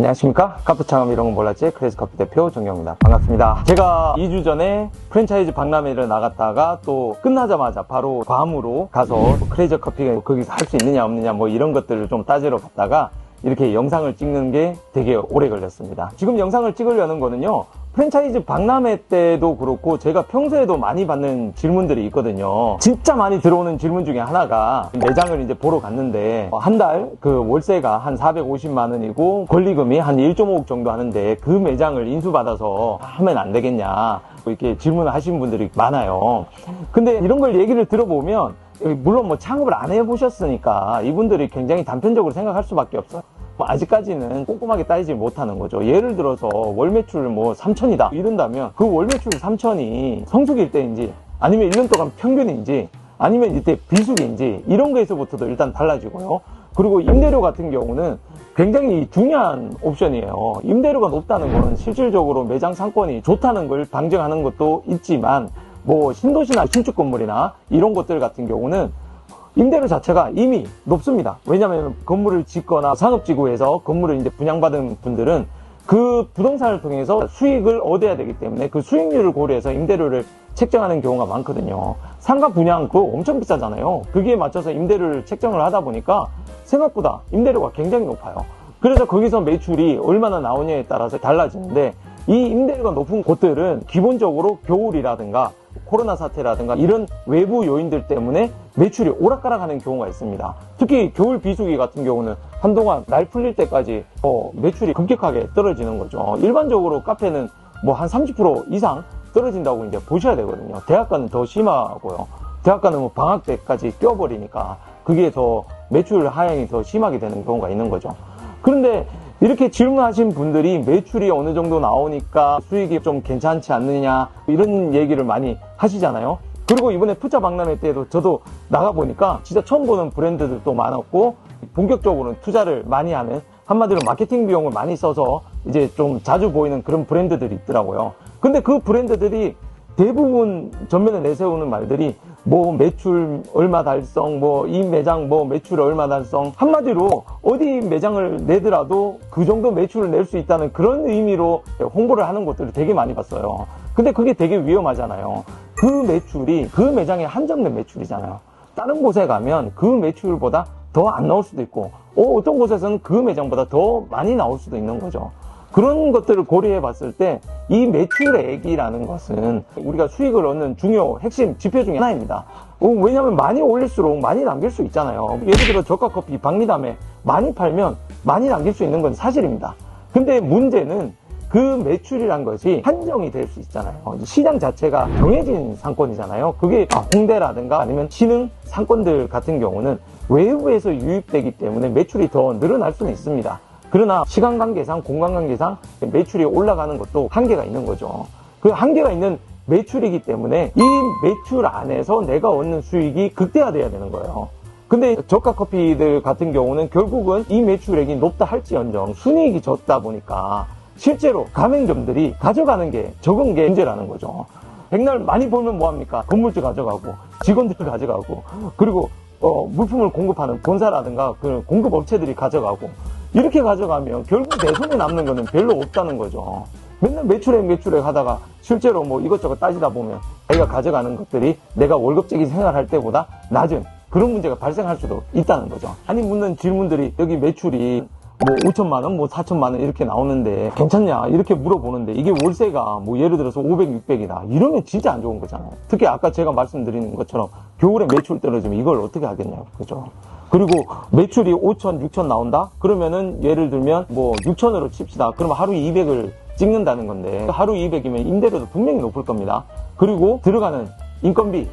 안녕하십니까? 카프 창업 이런 건 몰랐지 크레이지 커피 대표 정경입니다. 반갑습니다. 제가 2주 전에 프랜차이즈 박람회를 나갔다가 또 끝나자마자 바로 괌으로 가서 크레이지 커피 거기서 할 수 있느냐 없느냐 뭐 이런 것들을 좀 따지러 갔다가 이렇게 영상을 찍는 게 되게 오래 걸렸습니다. 지금 영상을 찍으려는 거는요 프랜차이즈 박람회 때도 그렇고 제가 평소에도 많이 받는 질문들이 있거든요. 진짜 많이 들어오는 질문 중에 하나가 매장을 이제 보러 갔는데 한 달 그 월세가 한 450만 원이고 권리금이 한 1.5억 정도 하는데 그 매장을 인수받아서 하면 안 되겠냐 이렇게 질문을 하시는 분들이 많아요. 근데 이런 걸 얘기를 들어보면 물론 뭐 창업을 안 해보셨으니까 이분들이 굉장히 단편적으로 생각할 수밖에 없어요. 뭐 아직까지는 꼼꼼하게 따지지 못하는 거죠. 예를 들어서 월 매출 뭐 3천이다 이런다면 그 월 매출 3천이 성수기일 때인지 아니면 1년 동안 평균인지 아니면 이때 비수기인지 이런 거에서부터도 일단 달라지고요. 그리고 임대료 같은 경우는 굉장히 중요한 옵션이에요. 임대료가 높다는 것은 실질적으로 매장 상권이 좋다는 걸 방증하는 것도 있지만 뭐 신도시나 신축 건물이나 이런 것들 같은 경우는 임대료 자체가 이미 높습니다. 왜냐하면 건물을 짓거나 산업지구에서 건물을 이제 분양받은 분들은 그 부동산을 통해서 수익을 얻어야 되기 때문에 그 수익률을 고려해서 임대료를 책정하는 경우가 많거든요. 상가 분양 그거 엄청 비싸잖아요. 거기에 맞춰서 임대료를 책정을 하다 보니까 생각보다 임대료가 굉장히 높아요. 그래서 거기서 매출이 얼마나 나오냐에 따라서 달라지는데 이 임대료가 높은 곳들은 기본적으로 겨울이라든가 코로나 사태라든가 이런 외부 요인들 때문에 매출이 오락가락하는 경우가 있습니다. 특히 겨울 비수기 같은 경우는 한동안 날 풀릴 때까지 어, 매출이 급격하게 떨어지는 거죠. 일반적으로 카페는 뭐 한 30% 이상 떨어진다고 이제 보셔야 되거든요. 대학가는 더 심하고요. 대학가는 뭐 방학 때까지 뛰어버리니까 그게 더 매출 하향이 더 심하게 되는 경우가 있는 거죠. 그런데 이렇게 질문하신 분들이 매출이 어느 정도 나오니까 수익이 좀 괜찮지 않느냐 이런 얘기를 많이 하시잖아요. 그리고 이번에 푸자 박람회 때도 저도 나가보니까 진짜 처음 보는 브랜드들도 많았고 본격적으로는 투자를 많이 하는 한마디로 마케팅 비용을 많이 써서 이제 좀 자주 보이는 그런 브랜드들이 있더라고요. 근데 그 브랜드들이 대부분 전면에 내세우는 말들이 뭐 매출 얼마 달성, 뭐 이 매장 뭐 매출 얼마 달성 한마디로 어디 매장을 내더라도 그 정도 매출을 낼 수 있다는 그런 의미로 홍보를 하는 것들을 되게 많이 봤어요. 근데 그게 되게 위험하잖아요. 그 매출이 그 매장에 한정된 매출이잖아요. 다른 곳에 가면 그 매출보다 더 안 나올 수도 있고 어, 어떤 곳에서는 그 매장보다 더 많이 나올 수도 있는 거죠. 그런 것들을 고려해 봤을 때 이 매출액이라는 것은 우리가 수익을 얻는 중요 핵심 지표 중에 하나입니다. 어, 왜냐하면 많이 올릴수록 많이 남길 수 있잖아요. 예를 들어 저가 커피 박리담에 많이 팔면 많이 남길 수 있는 건 사실입니다. 근데 문제는 그 매출이란 것이 한정이 될 수 있잖아요. 시장 자체가 정해진 상권이잖아요. 그게 홍대라든가 아니면 신흥 상권들 같은 경우는 외부에서 유입되기 때문에 매출이 더 늘어날 수는 있습니다. 그러나 시간 관계상, 공간 관계상 매출이 올라가는 것도 한계가 있는 거죠. 그 한계가 있는 매출이기 때문에 이 매출 안에서 내가 얻는 수익이 극대화돼야 되는 거예요. 근데 저가 커피들 같은 경우는 결국은 이 매출액이 높다 할지언정 순이익이 적다 보니까 실제로 가맹점들이 가져가는 게 적은 게 문제라는 거죠. 백날 많이 벌면 뭐합니까? 건물주 가져가고 직원들 가져가고 그리고 어, 물품을 공급하는 본사라든가 그 공급업체들이 가져가고 이렇게 가져가면 결국 내 손에 남는 거는 별로 없다는 거죠. 맨날 매출액 매출액 하다가 실제로 뭐 이것저것 따지다 보면 자기가 가져가는 것들이 내가 월급적인 생활할 때보다 낮은 그런 문제가 발생할 수도 있다는 거죠. 아니 묻는 질문들이 여기 매출이 뭐 5천만 원, 뭐 4천만 원 이렇게 나오는데 괜찮냐 이렇게 물어보는데 이게 월세가 뭐 예를 들어서 500, 600이다 이러면 진짜 안 좋은 거잖아요. 특히 아까 제가 말씀드리는 것처럼 겨울에 매출 떨어지면 이걸 어떻게 하겠냐고 그죠? 그리고 매출이 5천, 6천 나온다? 그러면은 예를 들면 뭐 6천으로 칩시다. 그러면 하루 200을 찍는다는 건데 하루 200이면 임대료도 분명히 높을 겁니다. 그리고 들어가는 인건비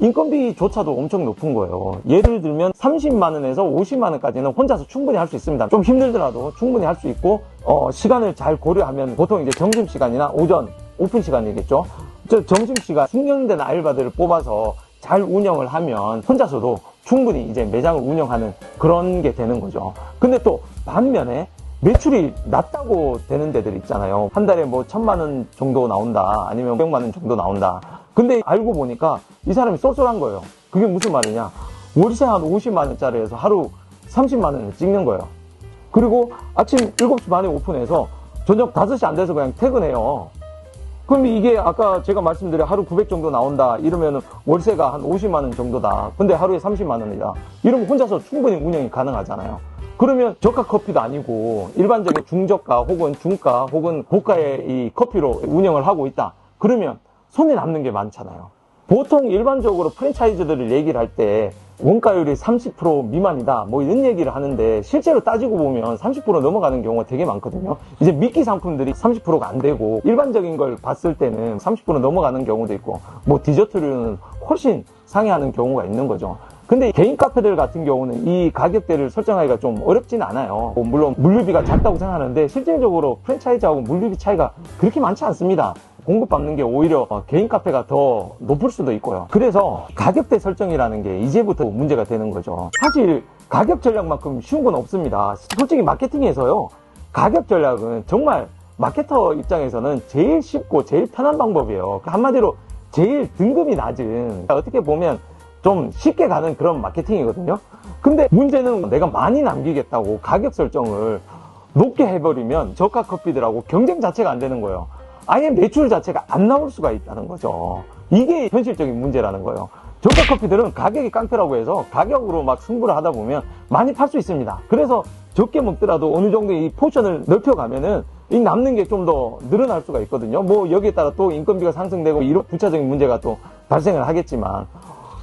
인건비조차도 엄청 높은 거예요. 예를 들면 30만 원에서 50만 원까지는 혼자서 충분히 할 수 있습니다. 좀 힘들더라도 충분히 할 수 있고 어, 시간을 잘 고려하면 보통 이제 점심 시간이나 오전 오픈 시간이겠죠. 저 점심 시간 숙련된 알바들을 뽑아서 잘 운영을 하면 혼자서도 충분히 이제 매장을 운영하는 그런 게 되는 거죠. 근데 또 반면에 매출이 낮다고 되는 데들 있잖아요. 한 달에 뭐 천만 원 정도 나온다. 아니면 백만 원 정도 나온다. 근데 알고 보니까 이 사람이 쏠쏠한 거예요. 그게 무슨 말이냐. 월세 한 50만 원짜리에서 하루 30만 원을 찍는 거예요. 그리고 아침 7시 반에 오픈해서 저녁 5시 안 돼서 그냥 퇴근해요. 그럼 이게 아까 제가 말씀드린 하루 900 정도 나온다 이러면 월세가 한 50만 원 정도다. 근데 하루에 30만 원이다. 이러면 혼자서 충분히 운영이 가능하잖아요. 그러면 저가 커피도 아니고 일반적인 중저가 혹은 중가 혹은 고가의 이 커피로 운영을 하고 있다. 그러면 손에 남는 게 많잖아요. 보통 일반적으로 프랜차이즈들을 얘기를 할 때 원가율이 30% 미만이다. 뭐 이런 얘기를 하는데 실제로 따지고 보면 30% 넘어가는 경우가 되게 많거든요. 이제 미끼 상품들이 30%가 안 되고 일반적인 걸 봤을 때는 30% 넘어가는 경우도 있고 뭐 디저트류는 훨씬 상회하는 경우가 있는 거죠. 근데 개인 카페들 같은 경우는 이 가격대를 설정하기가 좀 어렵진 않아요. 뭐 물론 물류비가 작다고 생각하는데 실질적으로 프랜차이즈하고 물류비 차이가 그렇게 많지 않습니다 공급받는 게 오히려 어, 개인 카페가 더 높을 수도 있고요. 그래서 가격대 설정이라는 게 이제부터 문제가 되는 거죠. 사실 가격 전략만큼 쉬운 건 없습니다. 솔직히 마케팅에서요. 가격 전략은 정말 마케터 입장에서는 제일 쉽고 제일 편한 방법이에요. 한마디로 제일 등급이 낮은 어떻게 보면 좀 쉽게 가는 그런 마케팅이거든요. 근데 문제는 내가 많이 남기겠다고 가격 설정을 높게 해버리면 저가 커피들하고 경쟁 자체가 안 되는 거예요. 아예 매출 자체가 안 나올 수가 있다는 거죠. 이게 현실적인 문제라는 거예요. 저가 커피들은 가격이 깡패라고 해서 가격으로 막 승부를 하다 보면 많이 팔 수 있습니다. 그래서 적게 먹더라도 어느 정도 이 포션을 넓혀가면은 이 남는 게 좀 더 늘어날 수가 있거든요. 뭐 여기에 따라 또 인건비가 상승되고 이런 부차적인 문제가 또 발생을 하겠지만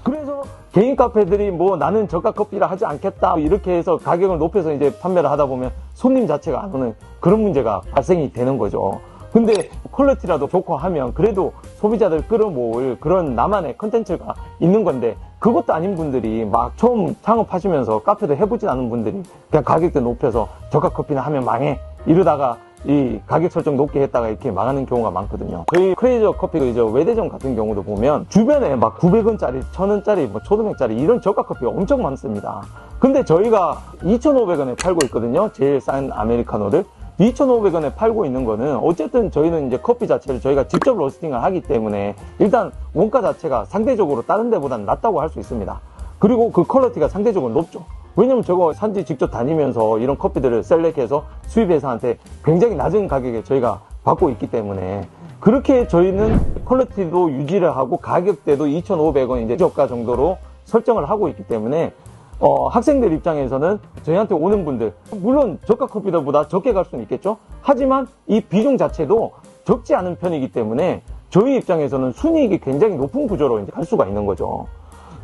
그래서 개인 카페들이 뭐 나는 저가 커피라 하지 않겠다 이렇게 해서 가격을 높여서 이제 판매를 하다 보면 손님 자체가 안 오는 그런 문제가 발생이 되는 거죠. 근데 퀄리티라도 좋고 하면 그래도 소비자들 끌어모을 그런 나만의 컨텐츠가 있는 건데 그것도 아닌 분들이 막 처음 창업하시면서 카페도 해보진 않은 분들이 그냥 가격대 높여서 저가 커피나 하면 망해 이러다가 이 가격 설정 높게 했다가 이렇게 망하는 경우가 많거든요. 저희 크레이저 커피 이제 외대점 같은 경우도 보면 주변에 막 900원짜리, 1000원짜리, 뭐 초등학짜리 이런 저가 커피가 엄청 많습니다. 근데 저희가 2,500원에 팔고 있거든요. 제일 싼 아메리카노를. 2,500원에 팔고 있는 거는 어쨌든 저희는 이제 커피 자체를 저희가 직접 로스팅을 하기 때문에 일단 원가 자체가 상대적으로 다른 데보다는 낫다고 할 수 있습니다. 그리고 그 퀄리티가 상대적으로 높죠. 왜냐면 저거 산지 직접 다니면서 이런 커피들을 셀렉해서 수입회사한테 굉장히 낮은 가격에 저희가 받고 있기 때문에 그렇게 저희는 퀄리티도 유지를 하고 가격대도 2,500원 이제 저가 정도로 설정을 하고 있기 때문에 어, 학생들 입장에서는 저희한테 오는 분들 물론 저가 커피들보다 적게 갈 수는 있겠죠? 하지만 이 비중 자체도 적지 않은 편이기 때문에 저희 입장에서는 순이익이 굉장히 높은 구조로 이제 갈 수가 있는 거죠.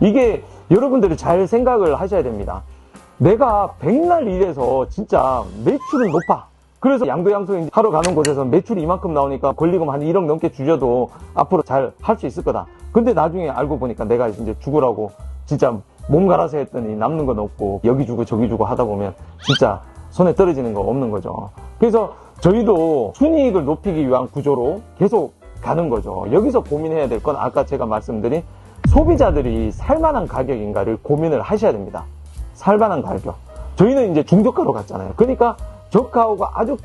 이게 여러분들이 잘 생각을 하셔야 됩니다. 내가 백날 일해서 진짜 매출은 높아. 그래서 양도양수 하러 가는 곳에서 매출이 이만큼 나오니까 권리금 한 1억 넘게 주셔도 앞으로 잘 할 수 있을 거다. 근데 나중에 알고 보니까 내가 이제 죽으라고 진짜 몸 갈아서 했더니 남는 건 없고 여기 주고 저기 주고 하다 보면 진짜 손에 떨어지는 거 없는 거죠. 그래서 저희도 순이익을 높이기 위한 구조로 계속 가는 거죠. 여기서 고민해야 될 건 아까 제가 말씀드린 소비자들이 살만한 가격인가를 고민을 하셔야 됩니다. 살만한 가격. 저희는 이제 중저가로 갔잖아요. 그러니까 저가하고 아주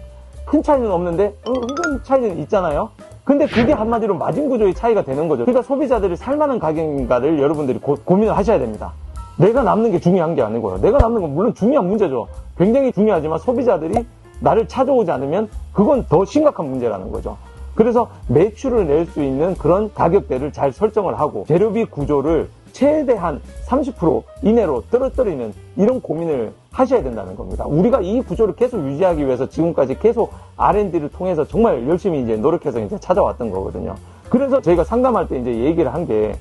큰 차이는 없는데 은근 차이는 있잖아요. 근데 그게 한마디로 마진 구조의 차이가 되는 거죠. 그러니까 소비자들이 살만한 가격인가를 여러분들이 고, 고민을 하셔야 됩니다. 내가 남는 게 중요한 게 아니고요. 내가 남는 건 물론 중요한 문제죠. 굉장히 중요하지만 소비자들이 나를 찾아오지 않으면 그건 더 심각한 문제라는 거죠. 그래서 매출을 낼 수 있는 그런 가격대를 잘 설정을 하고 재료비 구조를 최대한 30% 이내로 떨어뜨리는 이런 고민을 하셔야 된다는 겁니다. 우리가 이 구조를 계속 유지하기 위해서 지금까지 계속 R&D를 통해서 정말 열심히 이제 노력해서 이제 찾아왔던 거거든요. 그래서 저희가 상담할 때 이제 얘기를 한게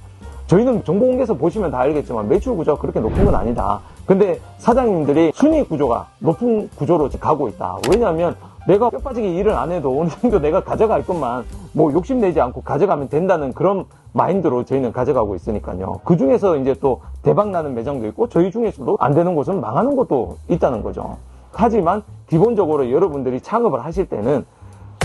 저희는 정보 공개에서 보시면 다 알겠지만 매출 구조가 그렇게 높은 건 아니다. 근데 사장님들이 순위 구조가 높은 구조로 가고 있다. 왜냐하면 내가 뼈 빠지게 일을 안 해도 어느 정도 내가 가져갈 것만 뭐 욕심내지 않고 가져가면 된다는 그런 마인드로 저희는 가져가고 있으니까요. 그 중에서 이제 또 대박 나는 매장도 있고 저희 중에서도 안 되는 곳은 망하는 곳도 있다는 거죠. 하지만 기본적으로 여러분들이 창업을 하실 때는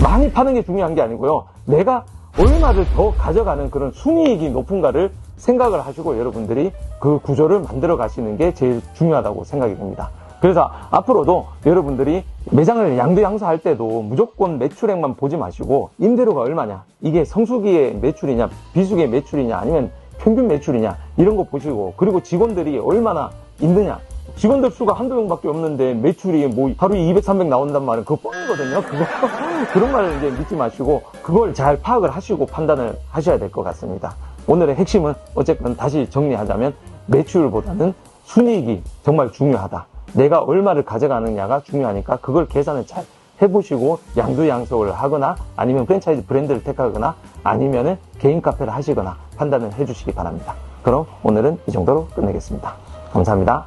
많이 파는 게 중요한 게 아니고요. 내가 얼마를 더 가져가는 그런 순이익이 높은가를 생각을 하시고 여러분들이 그 구조를 만들어 가시는 게 제일 중요하다고 생각이 됩니다. 그래서 앞으로도 여러분들이 매장을 양도양수할 때도 무조건 매출액만 보지 마시고 임대료가 얼마냐 이게 성수기의 매출이냐 비수기의 매출이냐 아니면 평균 매출이냐 이런 거 보시고 그리고 직원들이 얼마나 있느냐 직원들 수가 한두 명밖에 없는데 매출이 뭐 하루에 200, 300 나온단 말은 그거 뻥이거든요. 그거 그런 말을 이제 믿지 마시고 그걸 잘 파악을 하시고 판단을 하셔야 될 것 같습니다. 오늘의 핵심은 어쨌든 다시 정리하자면 매출보다는 순이익이 정말 중요하다. 내가 얼마를 가져가느냐가 중요하니까 그걸 계산을 잘 해보시고 양두양석을 하거나 아니면 프랜차이즈 브랜드를 택하거나 아니면은 개인 카페를 하시거나 판단을 해주시기 바랍니다. 그럼 오늘은 이 정도로 끝내겠습니다. 감사합니다.